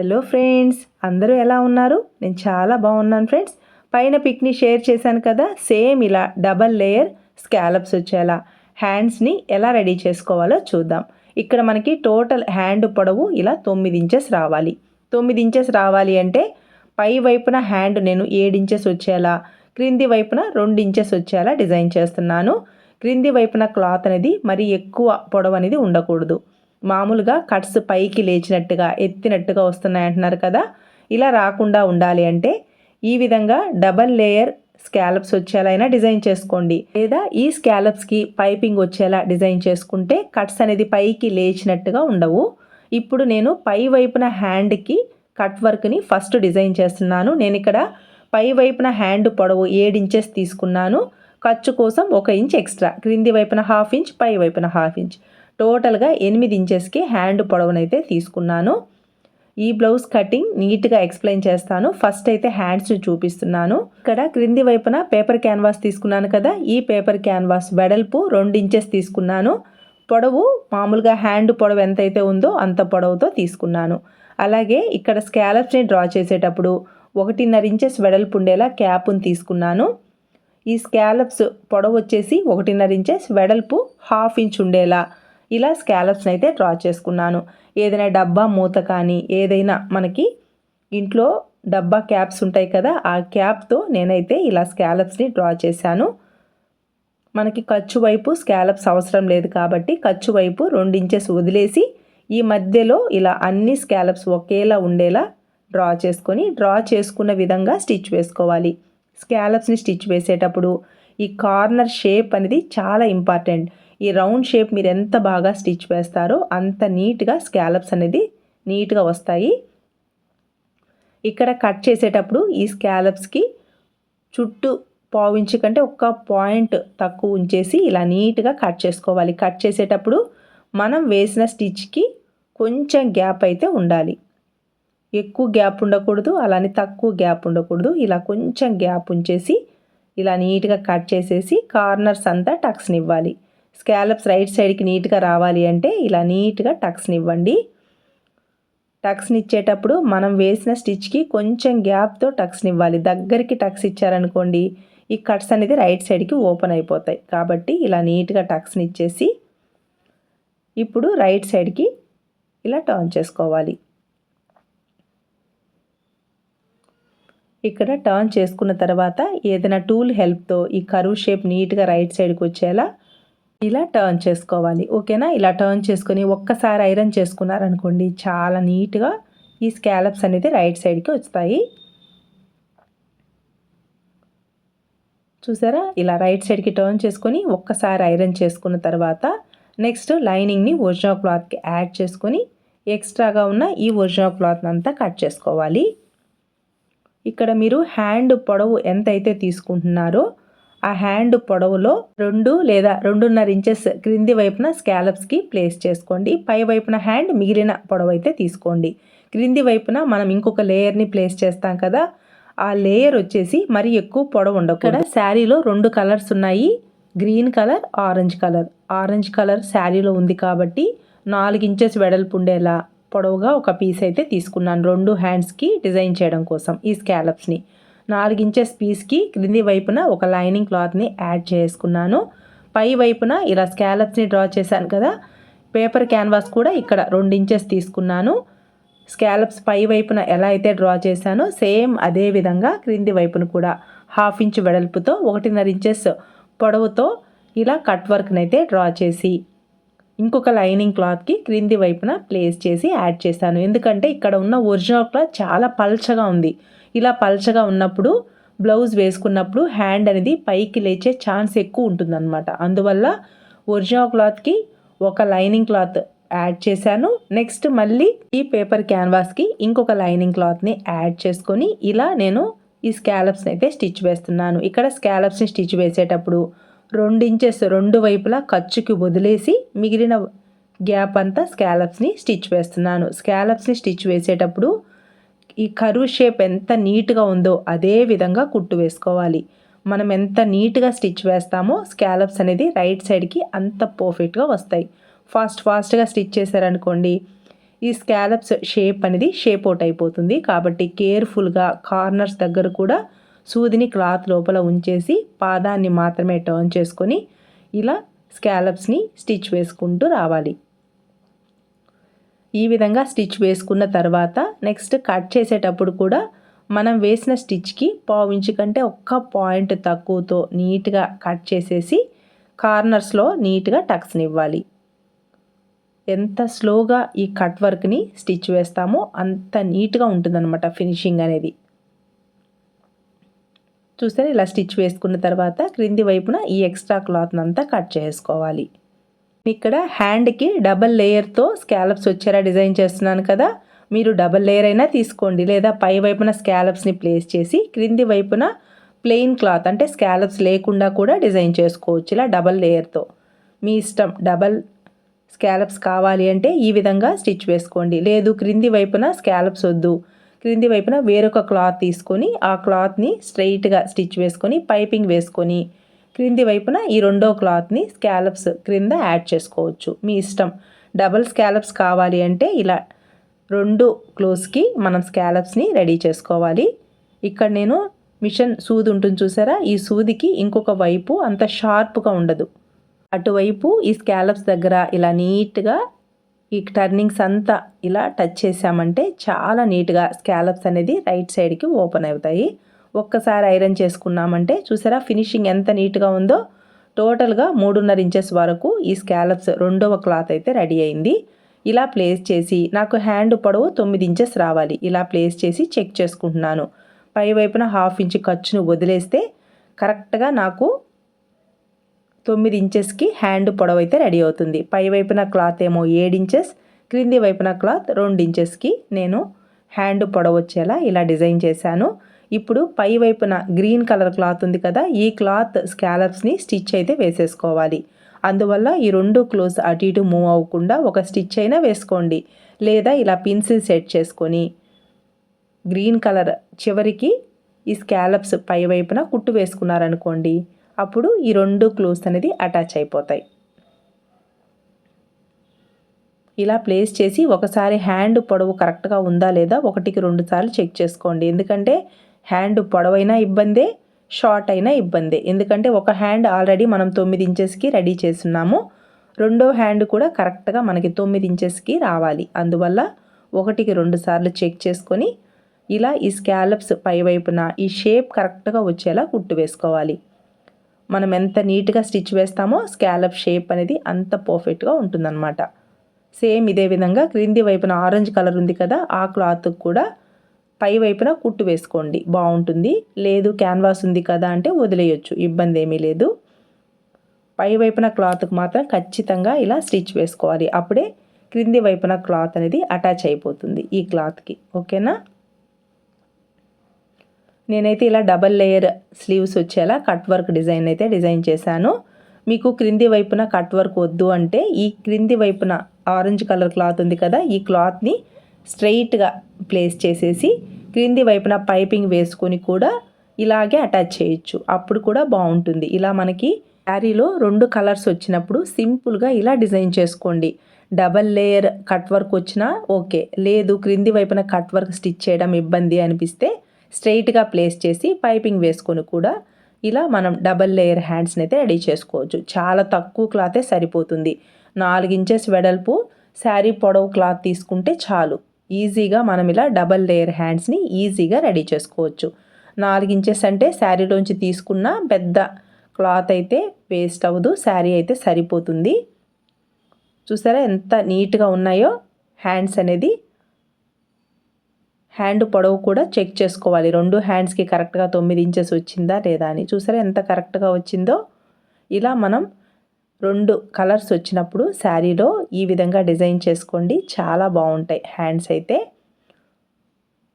Hello friends అందరూ ఎలా ఉన్నారు? నేను చాలా బాగున్నాను ఫ్రెండ్స్ పైన పిక్ని షేర్ చేశాను కదా సేమ్ ఇలా డబల్ లేయర్ స్కాలప్స్ వచ్చేలా. హ్యాండ్స్ని ఎలా రెడీ చేసుకోవాలో చూద్దాం. ఇక్కడ మనకి టోటల్ హ్యాండ్ పొడవు ఇలా తొమ్మిది ఇంచెస్ రావాలి. తొమ్మిది ఇంచెస్ రావాలి అంటే పై వైపున హ్యాండ్ నేను ఏడు ఇంచెస్ వచ్చేలా క్రింది వైపున రెండు ఇంచెస్ వచ్చేలా డిజైన్ చేస్తున్నాను. క్రింది వైపున క్లాత్ అనేది మరి ఎక్కువ పొడవు అనేది ఉండకూడదు. మామూలుగా కట్స్ పైకి లేచినట్టుగా ఎత్తినట్టుగా వస్తున్నాయి అంటున్నారు కదా. ఇలా రాకుండా ఉండాలి అంటే ఈ విధంగా డబల్ లేయర్ స్కాలప్స్ వచ్చేలా డిజైన్ చేసుకోండి. లేదా ఈ స్కాలప్స్కి పైపింగ్ వచ్చేలా డిజైన్ చేసుకుంటే కట్స్ అనేది పైకి లేచినట్టుగా ఉండవు. ఇప్పుడు నేను పై వైపున హ్యాండ్కి కట్ వర్క్ని ఫస్ట్ డిజైన్ చేస్తున్నాను. నేను ఇక్కడ పై వైపున హ్యాండ్ పొడవు ఏడు ఇంచెస్ తీసుకున్నాను. ఖర్చు కోసం ఒక ఇంచ్ ఎక్స్ట్రా. క్రింది వైపున హాఫ్ ఇంచ్ పై వైపున హాఫ్ ఇంచ్. టోటల్గా ఎనిమిది ఇంచెస్కి హ్యాండ్ పొడవునైతే తీసుకున్నాను. ఈ బ్లౌజ్ కటింగ్ నీట్గా ఎక్స్ప్లెయిన్ చేస్తాను. ఫస్ట్ అయితే హ్యాండ్స్ చూపిస్తున్నాను. ఇక్కడ క్రింది వైపున పేపర్ క్యాన్వాస్ తీసుకున్నాను కదా ఈ పేపర్ క్యాన్వాస్ వెడల్పు రెండు ఇంచెస్ తీసుకున్నాను. పొడవు మామూలుగా హ్యాండ్ పొడవు ఎంతైతే ఉందో అంత పొడవుతో తీసుకున్నాను. అలాగే ఇక్కడ స్కాలప్స్ని డ్రా చేసేటప్పుడు ఒకటిన్నర ఇంచెస్ వెడల్పు ఉండేలా క్యాప్ని తీసుకున్నాను. ఈ స్కాలప్స్ పొడవు వచ్చేసి ఒకటిన్నర ఇంచెస్ వెడల్పు హాఫ్ ఇంచ్ ఉండేలా ఇలా స్కాలప్స్ని అయితే డ్రా చేసుకున్నాను. ఏదైనా డబ్బా మూత కానీ ఏదైనా మనకి ఇంట్లో డబ్బా క్యాప్స్ ఉంటాయి కదా ఆ క్యాప్తో నేనైతే ఇలా స్కాలప్స్ని డ్రా చేశాను. మనకి ఖర్చు వైపు స్కాలప్స్ అవసరం లేదు కాబట్టి ఖర్చు వైపు రెండించెస్ వదిలేసి ఈ మధ్యలో ఇలా అన్ని స్కాలప్స్ ఒకేలా ఉండేలా డ్రా చేసుకొని డ్రా చేసుకున్న విధంగా స్టిచ్ వేసుకోవాలి. స్కాలప్స్ని స్టిచ్ వేసేటప్పుడు ఈ కార్నర్ షేప్ అనేది చాలా ఇంపార్టెంట్. ఈ రౌండ్ షేప్ మీరు ఎంత బాగా స్టిచ్ వేస్తారో అంత నీట్గా స్కాలప్స్ అనేది నీట్గా వస్తాయి. ఇక్కడ కట్ చేసేటప్పుడు ఈ స్కాలప్స్కి చుట్టూ పావించి కంటే ఒక్క పాయింట్ తక్కువ ఉంచేసి ఇలా నీట్గా కట్ చేసుకోవాలి. కట్ చేసేటప్పుడు మనం వేసిన స్టిచ్కి కొంచెం గ్యాప్ అయితే ఉండాలి. ఎక్కువ గ్యాప్ ఉండకూడదు అలానే తక్కువ గ్యాప్ ఉండకూడదు. ఇలా కొంచెం గ్యాప్ ఉంచేసి ఇలా నీట్గా కట్ చేసేసి కార్నర్స్ అంతా టక్స్నివ్వాలి స్కాలప్స్ రైట్ సైడ్కి నీట్గా రావాలి అంటే ఇలా నీట్గా టక్స్ని ఇవ్వండి టక్స్ని ఇచ్చేటప్పుడు మనం వేసిన స్టిచ్కి కొంచెం గ్యాప్తో టక్స్ని ఇవ్వాలి దగ్గరికి టక్స్ ఇచ్చారనుకోండి ఈ కట్స్ అనేది రైట్ సైడ్కి ఓపెన్ అయిపోతాయి. కాబట్టి ఇలా నీట్గా టక్స్ని ఇచ్చేసి ఇప్పుడు రైట్ సైడ్కి ఇలా టర్న్ చేసుకోవాలి. ఇక్కడ టర్న్ చేసుకున్న తర్వాత ఏదైనా టూల్ హెల్ప్తో ఈ కరువు షేప్ నీట్గా రైట్ సైడ్కి వచ్చేలా ఇలా టర్న్ చేసుకోవాలి. ఓకేనా? ఇలా టర్న్ చేసుకొని ఒక్కసారి ఐరన్ చేసుకున్నారనుకోండి చాలా నీట్గా ఈ స్కాలప్స్ అనేది రైట్ సైడ్కి వస్తాయి. చూసారా? ఇలా రైట్ సైడ్కి టర్న్ చేసుకొని ఒక్కసారి ఐరన్ చేసుకున్న తర్వాత నెక్స్ట్ లైనింగ్ని ఒరిజినల్ క్లాత్కి యాడ్ చేసుకొని ఎక్స్ట్రాగా ఉన్న ఈ ఒరిజినల్ క్లాత్ని అంతా కట్ చేసుకోవాలి. ఇక్కడ మీరు హ్యాండ్ పొడవు ఎంత అయితే తీసుకుంటున్నారో ఆ హ్యాండ్ పొడవులో రెండు లేదా రెండున్నర ఇంచెస్ క్రింది వైపున స్కాలప్స్కి ప్లేస్ చేసుకోండి. పై వైపున హ్యాండ్ మిగిలిన పొడవు అయితే తీసుకోండి. క్రింది వైపున మనం ఇంకొక లేయర్ని ప్లేస్ చేస్తాం కదా ఆ లేయర్ వచ్చేసి మరి ఎక్కువ పొడవు ఉండవు ఇక్కడ శారీలో రెండు కలర్స్ ఉన్నాయి green colour orange colour orange colour శారీలో ఉంది కాబట్టి నాలుగు ఇంచెస్ వెడల్పు ఉండేలా పొడవుగా ఒక పీస్ అయితే తీసుకున్నాను. రెండు హ్యాండ్స్కి డిజైన్ చేయడం కోసం ఈ స్కాలప్స్ని నాలుగు ఇంచెస్ పీస్కి క్రింది వైపున ఒక లైనింగ్ క్లాత్ని యాడ్ చేసుకున్నాను. పై వైపున ఇలా స్కాలప్స్ని డ్రా చేశాను కదా పేపర్ క్యాన్వాస్ కూడా ఇక్కడ రెండు ఇంచెస్ తీసుకున్నాను. స్కాలప్స్ పై వైపున ఎలా అయితే డ్రా చేశానో సేమ్ అదే విధంగా క్రింది వైపున కూడా హాఫ్ ఇంచ్ వెడల్పుతో ఒకటిన్నర ఇంచెస్ పొడవుతో ఇలా కట్ వర్క్ని అయితే డ్రా చేసి ఇంకొక లైనింగ్ క్లాత్కి క్రింది వైపున ప్లేస్ చేసి యాడ్ చేశాను. ఎందుకంటే ఇక్కడ ఉన్న ఒరిజినల్ క్లాత్ చాలా పల్చగా ఉంది. ఇలా పల్చగా ఉన్నప్పుడు బ్లౌజ్ వేసుకున్నప్పుడు హ్యాండ్ అనేది పైకి లేచే ఛాన్స్ ఎక్కువ ఉంటుందన్నమాట. అందువల్ల ఒరిజినల్ క్లాత్కి ఒక లైనింగ్ క్లాత్ యాడ్ చేశాను. నెక్స్ట్ మళ్ళీ ఈ పేపర్ క్యాన్వాస్కి ఇంకొక లైనింగ్ క్లాత్ని యాడ్ చేసుకొని ఇలా నేను ఈ స్కాలప్స్ని అయితే స్టిచ్ వేస్తున్నాను. ఇక్కడ స్కాలప్స్ని స్టిచ్ వేసేటప్పుడు రెండు ఇంచెస్ రెండు వైపులా ఖర్చుకి వదిలేసి మిగిలిన గ్యాప్ అంతా స్కాలప్స్ని స్టిచ్ వేస్తున్నాను. స్కాలప్స్ని స్టిచ్ వేసేటప్పుడు ఈ కరువు షేప్ ఎంత నీట్గా ఉందో అదే విధంగా కుట్టు వేసుకోవాలి. మనం ఎంత నీట్గా స్టిచ్ వేస్తామో స్కాలప్స్ అనేది రైట్ సైడ్కి అంత పర్ఫెక్ట్గా వస్తాయి. ఫాస్ట్ ఫాస్ట్గా స్టిచ్ చేశారనుకోండి ఈ స్కాలప్స్ షేప్ అనేది షేప్ అవుట్ అయిపోతుంది. కాబట్టి కేర్ఫుల్గా కార్నర్స్ దగ్గర కూడా సూదిని క్లాత్ లోపల ఉంచేసి పాదాన్ని మాత్రమే టర్న్ చేసుకొని ఇలా స్కాలప్స్ని స్టిచ్ వేసుకుంటూ రావాలి. ఈ విధంగా స్టిచ్ వేసుకున్న తర్వాత నెక్స్ట్ కట్ చేసేటప్పుడు కూడా మనం వేసిన స్టిచ్కి పావు ఇంచు కంటే ఒక్క పాయింట్ తక్కువతో నీట్గా కట్ చేసేసి కార్నర్స్లో నీట్గా టక్స్ని ఇవ్వాలి. ఎంత స్లోగా ఈ కట్ వర్క్ని స్టిచ్ వేస్తామో అంత నీట్గా ఉంటుందన్నమాట ఫినిషింగ్ అనేది. చూస్తే ఇలా స్టిచ్ వేసుకున్న తర్వాత క్రింది వైపున ఈ ఎక్స్ట్రా క్లాత్ని అంతా కట్ చేసుకోవాలి. ఇక్కడ హ్యాండ్కి డబల్ లేయర్తో స్కాలప్స్ వచ్చేలా డిజైన్ చేస్తున్నాను కదా. మీరు డబల్ లేయర్ అయినా తీసుకోండి. లేదా పై వైపున స్కాలప్స్ని ప్లేస్ చేసి క్రింది వైపున ప్లెయిన్ క్లాత్ అంటే స్కాలప్స్ లేకుండా కూడా డిజైన్ చేసుకోవచ్చు. ఇలా డబల్ లేయర్తో మీ ఇష్టం డబల్ స్కాలప్స్ కావాలి అంటే ఈ విధంగా స్టిచ్ వేసుకోండి. లేదు క్రింది వైపున స్కాలప్స్ వద్దు. క్రింది వైపున వేరొక క్లాత్ తీసుకొని ఆ క్లాత్ని స్ట్రైట్గా స్టిచ్ వేసుకొని పైపింగ్ వేసుకొని క్రింది వైపున ఈ రెండో క్లాత్ని స్కాలప్స్ క్రింద యాడ్ చేసుకోవచ్చు. మీ ఇష్టం. డబల్ స్కాలప్స్ కావాలి అంటే ఇలా రెండు క్లోజ్కి మనం స్కాలప్స్ని రెడీ చేసుకోవాలి. ఇక్కడ నేను మిషన్ సూది ఉంటుంది చూసారా? ఈ సూదికి ఇంకొక వైపు అంత షార్ప్గా ఉండదు. అటువైపు ఈ స్కాలప్స్ దగ్గర ఇలా నీట్గా ఈ టర్నింగ్స్ అంతా ఇలా టచ్ చేసామంటే చాలా నీట్గా స్కాలప్స్ అనేది రైట్ సైడ్కి ఓపెన్ అవుతాయి. ఒక్కసారి ఐరన్ చేసుకున్నామంటే చూసారా ఫినిషింగ్ ఎంత నీట్గా ఉందో. టోటల్గా మూడున్నర ఇంచెస్ వరకు ఈ స్కాలప్స్ రెండవ క్లాత్ అయితే రెడీ అయింది. ఇలా ప్లేస్ చేసి నాకు హ్యాండ్ పొడవు తొమ్మిది ఇంచెస్ రావాలి. ఇలా ప్లేస్ చేసి చెక్ చేసుకుంటున్నాను. పై వైపున హాఫ్ ఇంచ్ ఖర్చును వదిలేస్తే కరెక్ట్గా నాకు తొమ్మిది ఇంచెస్కి హ్యాండ్ పొడవు అయితే రెడీ అవుతుంది. పై వైపున క్లాత్ ఏమో ఏడు ఇంచెస్ క్రింది వైపున క్లాత్ రెండు ఇంచెస్కి నేను హ్యాండ్ పొడవు వచ్చేలా ఇలా డిజైన్ చేశాను. ఇప్పుడు పై వైపున గ్రీన్ కలర్ క్లాత్ ఉంది కదా ఈ క్లాత్ స్కాలప్స్ని స్టిచ్ అయితే వేసేసుకోవాలి. అందువల్ల ఈ రెండు క్లోజ్ అటు ఇటు మూవ్ అవ్వకుండా ఒక స్టిచ్ అయినా వేసుకోండి. లేదా ఇలా పిన్సిల్ సెట్ చేసుకొని గ్రీన్ కలర్ చివరికి ఈ స్కాలప్స్ పై వైపున కుట్టు వేసుకున్నారనుకోండి అప్పుడు ఈ రెండు క్లోజ్ అనేది అటాచ్ అయిపోతాయి. ఇలా ప్లేస్ చేసి ఒకసారి హ్యాండ్ పొడవు కరెక్ట్గా ఉందా లేదా ఒకటికి రెండు సార్లు చెక్ చేసుకోండి. ఎందుకంటే హ్యాండ్ పొడవైనా ఇబ్బందే షార్ట్ అయినా ఇబ్బందే. ఎందుకంటే ఒక హ్యాండ్ ఆల్రెడీ మనం తొమ్మిది ఇంచెస్కి రెడీ చేస్తున్నాము. రెండో హ్యాండ్ కూడా కరెక్ట్గా మనకి తొమ్మిది ఇంచెస్కి రావాలి. అందువల్ల ఒకటికి రెండు సార్లు చెక్ చేసుకొని ఇలా ఈ స్కాలప్స్ పై వైపున ఈ షేప్ కరెక్ట్గా వచ్చేలా కుట్టు వేసుకోవాలి. మనం ఎంత నీట్గా స్టిచ్ వేస్తామో స్కాలప్ షేప్ అనేది అంత పర్ఫెక్ట్గా ఉంటుందన్నమాట. సేమ్ ఇదే విధంగా క్రింది వైపున ఆరెంజ్ కలర్ ఉంది కదా ఆ క్లాత్కి కూడా పై వైపున కుట్టు వేసుకోండి. బాగుంటుంది. లేదు క్యాన్వాస్ ఉంది కదా అంటే వదిలేయచ్చు. ఇబ్బంది ఏమీ లేదు. పై వైపున క్లాత్కి మాత్రం ఖచ్చితంగా ఇలా స్టిచ్ వేసుకోవాలి. అప్పుడే క్రింది వైపున క్లాత్ అనేది అటాచ్ అయిపోతుంది ఈ క్లాత్కి. ఓకేనా? నేనైతే ఇలా డబల్ లేయర్ స్లీవ్స్ వచ్చేలా కట్ వర్క్ డిజైన్ అయితే డిజైన్ చేశాను. మీకు క్రింది వైపున కట్ వర్క్ వద్దు అంటే ఈ క్రింది వైపున ఆరెంజ్ కలర్ క్లాత్ ఉంది కదా ఈ క్లాత్ని స్ట్రైట్గా ప్లేస్ చేసేసి క్రింది వైపున పైపింగ్ వేసుకొని కూడా ఇలాగే అటాచ్ చేయొచ్చు. అప్పుడు కూడా బాగుంటుంది. ఇలా మనకి శారీలో రెండు కలర్స్ వచ్చినప్పుడు సింపుల్గా ఇలా డిజైన్ చేసుకోండి. డబల్ లేయర్ కట్ వర్క్ వచ్చినా ఓకే. లేదు క్రింది వైపున కట్ వర్క్ స్టిచ్ చేయడం ఇబ్బంది అనిపిస్తే స్ట్రైట్గా ప్లేస్ చేసి పైపింగ్ వేసుకొని కూడా ఇలా మనం డబల్ లేయర్ హ్యాండ్స్ని అయితే రెడీ చేసుకోవచ్చు. చాలా తక్కువ క్లాతే సరిపోతుంది. నాలుగు ఇంచెస్ వెడల్పు శారీ పొడవు క్లాత్ తీసుకుంటే చాలు. ఈజీగా మనం ఇలా డబల్ లేయర్ హ్యాండ్స్ని ఈజీగా రెడీ చేసుకోవచ్చు. నాలుగు ఇంచెస్ అంటే శారీలోంచి తీసుకున్న పెద్ద క్లాత్ అయితే వేస్ట్ అవ్వదు శారీ అయితే సరిపోతుంది. చూసారా ఎంత నీట్గా ఉన్నాయో హ్యాండ్స్ అనేది. హ్యాండ్ పొడవు కూడా చెక్ చేసుకోవాలి. రెండు హ్యాండ్స్కి కరెక్ట్గా తొమ్మిది ఇంచెస్ వచ్చిందా లేదా అని. చూసారా ఎంత కరెక్ట్గా వచ్చిందో. ఇలా మనం రెండు కలర్స్ వచ్చినప్పుడు శారీలో ఈ విధంగా డిజైన్ చేసుకోండి. చాలా బాగుంటాయి హ్యాండ్స్ అయితే.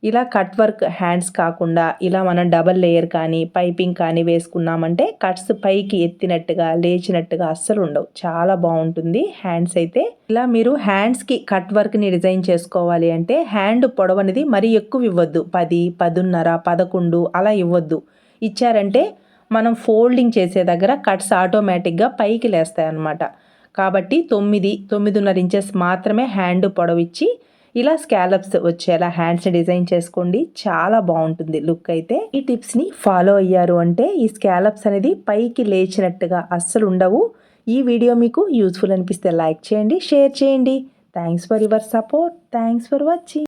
ఇలా కట్ వర్క్ హ్యాండ్స్ కాకుండా ఇలా మనం డబల్ లేయర్ కానీ పైపింగ్ కానీ వేసుకున్నామంటే కట్స్ పైకి ఎత్తినట్టుగా లేచినట్టుగా అస్సలు ఉండవు. చాలా బాగుంటుంది హ్యాండ్స్ అయితే. ఇలా మీరు హ్యాండ్స్కి కట్ వర్క్ని డిజైన్ చేసుకోవాలి అంటే హ్యాండ్ పొడవనేది మరీ ఎక్కువ ఇవ్వద్దు. పది పదున్నర పదకొండు అలా ఇవ్వద్దు. ఇచ్చారంటే మనం ఫోల్డింగ్ చేసే దగ్గర కట్స్ ఆటోమేటిక్గా పైకి లేస్తాయి అన్నమాట. కాబట్టి తొమ్మిది తొమ్మిదిన్నర ఇంచెస్ మాత్రమే హ్యాండ్ పొడవిచ్చి ఇలా స్కాలప్స్ వచ్చేలా హ్యాండ్స్ని డిజైన్ చేసుకోండి. చాలా బాగుంటుంది లుక్ అయితే. ఈ టిప్స్ని ఫాలో అయ్యారు అంటే ఈ స్కాలప్స్ అనేది పైకి లేచినట్టుగా అస్సలు ఉండవు. ఈ వీడియో మీకు యూస్ఫుల్ అనిపిస్తే లైక్ చేయండి షేర్ చేయండి. Thanks for your support. Thanks for watching.